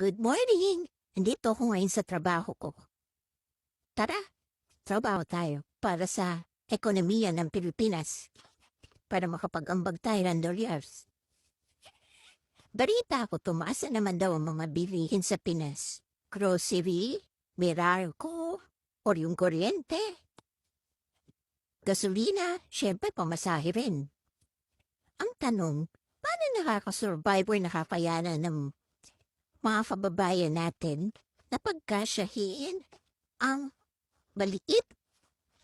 Good morning! Nandito ako ngayon sa trabaho ko. Tara, trabaho tayo para sa ekonomiya ng Pilipinas. Para makapag-ambag tayo ng dolyars. Balita ko, tumaas na naman daw ang mga bilihin sa Pinas. Grocery, Meralco, or yung kuryente. Gasolina, syempre pamasahe rin. Ang tanong, paano nakakasurvive or nakakayanan ng mga kababayan natin na pagkasyahin ang maliit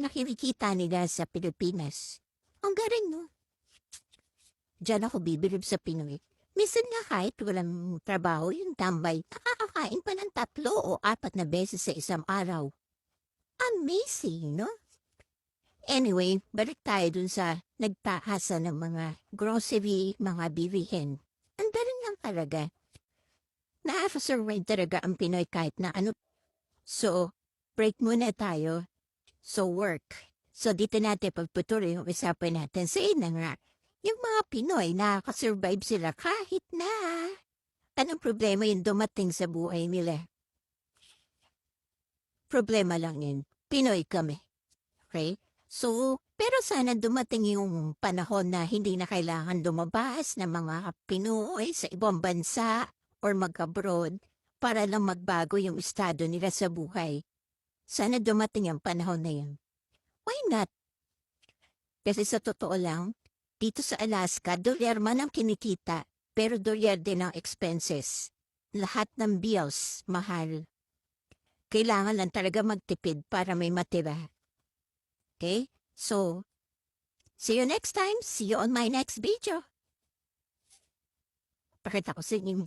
na kinikita nila sa Pilipinas. Ang galing, no? Diyan ako bibilib sa Pinoy. Minsan nga kahit walang trabaho, yung tambay, nakakakain pa ng tatlo o apat na beses sa isang araw. Amazing, no? Anyway, balik tayo dun sa nagtahasa ng mga grocery, mga bilihin. Ang galing lang talaga. Nakaka-survive talaga ang Pinoy kahit na ano. So, break muna tayo. So, work. So, dito natin pagpatuloy yung usapan natin. Sa ina nga, yung mga Pinoy, nakaka-survive sila kahit na. Anong problema yung dumating sa buhay nila? Problema lang yun. Pinoy kami. Okay? So, pero sana dumating yung panahon na hindi na kailangan lumabas ng mga Pinoy sa ibang bansa or mag-abroad para lang magbago yung estado nila sa buhay. Sana dumating ang panahon na yun. Why not? Kasi sa totoo lang, dito sa Alaska, dolyar man ang kinikita, pero dolyar din ang expenses. Lahat ng bills, mahal. Kailangan lang talaga magtipid para may matira. Okay? So, see you next time. See you on my next video. Pakita ko sa inyo yung